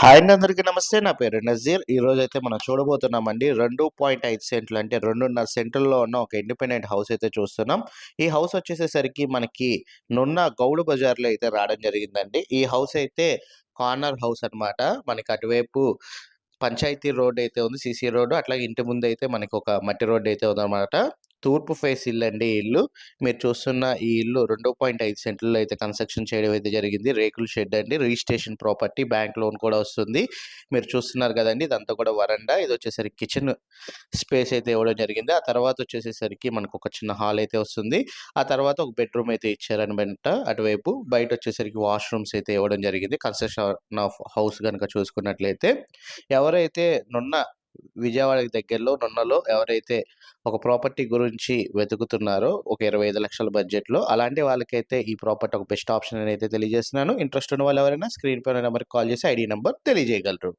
Hi అండి అందరికీ నమస్తే. నా పేరు నజీర్. ఈ రోజు అయితే మనం చూడబోతున్నామండి రెండు పాయింట్ ఐదు సెంట్లు అంటే రెండున్నర సెంట్లలో ఉన్న ఒక ఇండిపెండెంట్ హౌస్ అయితే చూస్తున్నాం. ఈ హౌస్ వచ్చేసేసరికి మనకి నున్న గౌడు బజార్లో అయితే రావడం జరిగిందండి. ఈ హౌస్ అయితే కార్నర్ హౌస్ అన్నమాట. మనకి అటువైపు పంచాయతీ రోడ్ అయితే ఉంది సీసీ రోడ్డు అట్లాగే ఇంటి ముందు అయితే మనకి ఒక మట్టి రోడ్డు అయితే ఉందన్నమాట. తూర్పు ఫేస్ ఇల్లు అండి ఇల్లు. మీరు చూస్తున్న ఈ ఇల్లు రెండు పాయింట్ ఐదు సెంట్లలో అయితే కన్స్ట్రక్షన్ చేయడం అయితే జరిగింది. రేకుల షెడ్ అండి. రిజిస్ట్రేషన్ ప్రాపర్టీ బ్యాంక్ లోన్ కూడా వస్తుంది. మీరు చూస్తున్నారు కదండి ఇదంతా కూడా వరండా. ఇది వచ్చేసరికి కిచెన్ స్పేస్ అయితే ఇవ్వడం జరిగింది. ఆ తర్వాత వచ్చేసేసరికి మనకు ఒక చిన్న హాల్ అయితే వస్తుంది. ఆ తర్వాత ఒక బెడ్రూమ్ అయితే ఇచ్చారనమాట అటువైపు బయట వచ్చేసరికి వాష్రూమ్స్ అయితే ఇవ్వడం జరిగింది. కన్స్ట్రక్షన్ ఆఫ్ హౌస్ కనుక చూసుకున్నట్లయితే ఎవరైతే నున్న విజయవాడ దగ్గరలో నున్నలో ఎవరైతే ఒక ప్రాపర్టీ గురించి వెతుకుతున్నారో ఒక ఇరవై ఐదు లక్షల బడ్జెట్లో. అలాంటి వాళ్ళకైతే ఈ ప్రాపర్టీ ఒక బెస్ట్ ఆప్షన్ అని అయితే తెలియజేస్తున్నాను. ఇంట్రెస్ట్ ఉన్న వాళ్ళు ఎవరైనా స్క్రీన్ పైన నెంబర్కి కాల్ చేసి ఐడి నెంబర్ తెలియజేయగలరు.